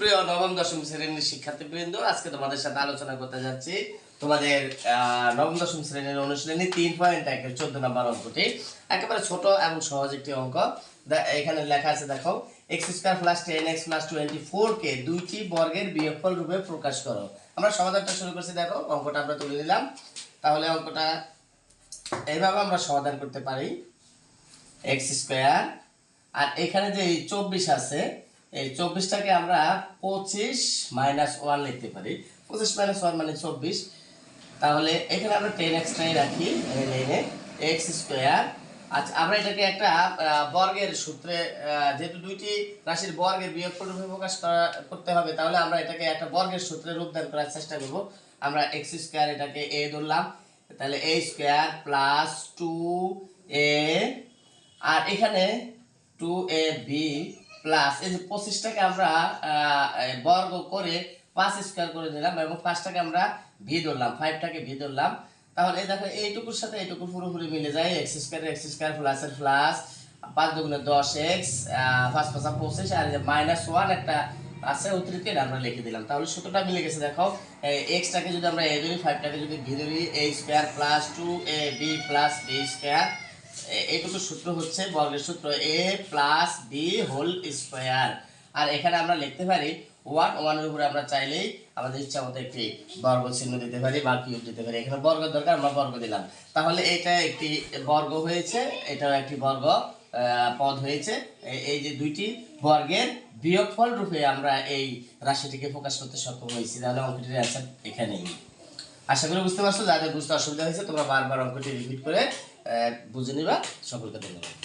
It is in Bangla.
সুপ্রিয় নবম, দশম শ্রেণির শিক্ষার্থীবৃন্দ, আজকে তোমাদের সাথে আলোচনা করতে যাচ্ছি তোমাদের নবম, দশম শ্রেণির অনুশীলনী তিন পয়েন্ট একের চোদ্দ নম্বর অঙ্কটি। একেবারে ছোট এবং সহজ একটি অঙ্ক। এখানে লেখা আছে, দেখো x square plus ten x plus twenty four কে দুইটি বর্গের বিয়োগফল রূপে প্রকাশ করো। আমরা সমাধানটা শুরু করছি, দেখো, অঙ্কটা আমরা তুলে নিলাম। তাহলে অঙ্কটা এইভাবে আমরা সমাধান করতে পারি। এক্স স্কোয়ার আর এখানে যে চব্বিশ আছে এই চব্বিশটাকে আমরা পঁচিশ মাইনাস ওয়ান লিখতে পারি। পঁচিশ মাইনাস ওয়ান মানে চব্বিশ। তাহলে এখানে আমরা টেন এক্সট্রাই রাখি লাইনে এক্স স্কোয়ার আচ্ছা আমরা এটাকে একটা বর্গের সূত্রে যেহেতু দুইটি রাশির বর্গের রূপে প্রকাশ করা- করতে হবে, তাহলে আমরা এটাকে একটা বর্গের সূত্রে রূপদান করার চেষ্টা করব। আমরা এক্স স্কোয়ার এটাকে এ ধরলাম। তাহলে a square plus two a আর এখানে টু এ বি প্লাস এই যে পঁচিশটাকে আমরা বর্গ করে পাঁচ স্কোয়ার করে নিলাম এবং পাঁচটাকে আমরা ভি ধরলাম ফাইভটাকে ভি ধরলাম। তাহলে এই দেখো, এইটুকুর সাথে এইটুকু পুরোপুরি মিলে যায় এক্স স্কোয়ার এক্স স্কোয়ার প্লাসের প্লাস পাঁচ দুগুণে দশ এক্স পাঁচ পাঁচা পঁচিশ, আর মাইনাস ওয়ান একটা আছে অতিরিক্ত, এটা আমরা লিখে দিলাম। তাহলে সূত্রটা মিলে গেছে, দেখো এক্সটাকে যদি আমরা এ ধরি ফাইভটাকে যদি ভি ধরি a square plus two a b plus b square এইটুকু সূত্র হচ্ছে বর্গের সূত্র a plus b whole square. আর এখানে আমরা লিখতে পারি ওয়ান ওয়ানের উপরে আমরা চাইলেই আমাদের ইচ্ছা মতো একটি বর্গ চিহ্ন দিতে পারি বা কিউব দিতে পারি। এখানে বর্গ দরকার, আমরা বর্গ দিলাম। তাহলে এটা একটি বর্গ হয়েছে, এটাও একটি বর্গ পদ হয়েছে। এই যে দুইটি বর্গের বিয়োগফল রূপে আমরা এই রাশিটিকে প্রকাশ করতে সক্ষম হয়েছি। তাহলে অঙ্কটির অ্যান্সার এখানেই। আশা করি বুঝতে পারছ, যাদের বুঝতে অসুবিধা হয়েছে, তোমরা বারবার অঙ্কটি রিপিট করে বুঝে নিবা। সকলকে ধন্যবাদ।